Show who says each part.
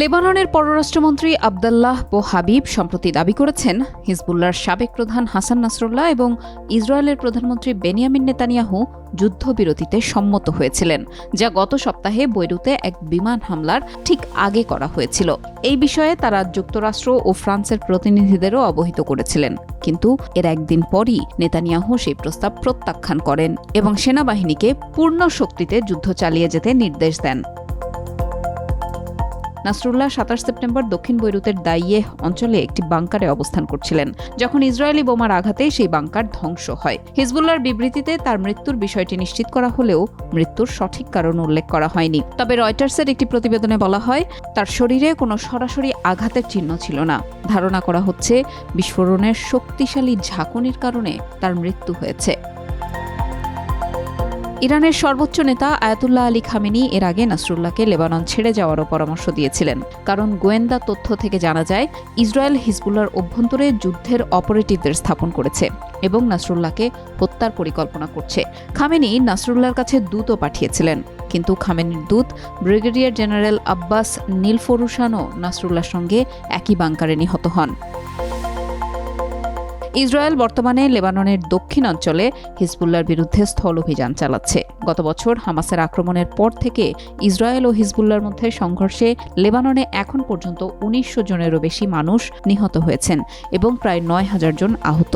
Speaker 1: লেবাননের পররাষ্ট্রমন্ত্রী আবদাল্লাহ বো হাবিব সম্প্রতি দাবি করেছেন হিজবুল্লার সাবেক প্রধান হাসান নাসরুল্লাহ এবং ইসরায়েলের প্রধানমন্ত্রী বেনিয়ামিন নেতানিয়াহু যুদ্ধবিরতিতে সম্মত হয়েছিলেন যা গত সপ্তাহে বৈরুতে এক বিমান হামলার ঠিক আগে করা হয়েছিল এই বিষয়ে তারা যুক্তরাষ্ট্র ও ফ্রান্সের প্রতিনিধিদেরও অবহিত করেছিলেন কিন্তু এর একদিন পরই নেতানিয়াহু সেই প্রস্তাব প্রত্যাখ্যান করেন এবং সেনাবাহিনীকে পূর্ণ শক্তিতে যুদ্ধ চালিয়ে যেতে নির্দেশ দেন নাসরুল্লাহ সাতাশ সেপ্টেম্বর দক্ষিণ বৈরুতের দাইয়ে অঞ্চলে একটি বাংকারে অবস্থান করছিলেন যখন ইসরায়েলি বোমার আঘাতে সেই বাংকার ধ্বংস হয় হিজবুল্লাহর বিবৃতিতে তার মৃত্যুর বিষয়টি নিশ্চিত করা হলেও মৃত্যুর সঠিক কারণ উল্লেখ করা হয়নি তবে রয়টার্সের একটি প্রতিবেদনে বলা হয় তার শরীরে কোনো সরাসরি আঘাতের চিহ্ন ছিল না ধারণা করা হচ্ছে বিস্ফোরণের শক্তিশালী ঝাঁকুনির কারণে তার মৃত্যু হয়েছে ইরানের সর্বোচ্চ নেতা আয়াতুল্লাহ আলী খামেনি এর আগে নাসরুল্লাহকে লেবানন ছেড়ে যাওয়ারও পরামর্শ দিয়েছিলেন কারণ গোয়েন্দা তথ্য থেকে জানা যায় ইসরায়েল হিজবুল্লার অভ্যন্তরে যুদ্ধের অপারেটিভদের স্থাপন করেছে এবং নাসরুল্লাহকে হত্যার পরিকল্পনা করছে খামেনি নাসরুল্লাহর কাছে দূতও পাঠিয়েছিলেন কিন্তু খামেনির দূত ব্রিগেডিয়ার জেনারেল আব্বাস নীলফরুসানও নাসরুল্লাহর সঙ্গে একই বাংকারে নিহত হন ইসরায়েল বর্তমানে লেবাননের দক্ষিণ অঞ্চলে হিজবুল্লার বিরুদ্ধে স্থল অভিযান চালাচ্ছে গত বছর হামাসের আক্রমণের পর থেকে ইসরায়েল ও হিজবুল্লার মধ্যে সংঘর্ষে লেবাননে এখন পর্যন্ত উনিশশো জনেরও বেশি মানুষ নিহত হয়েছেন এবং প্রায় নয় হাজার জন আহত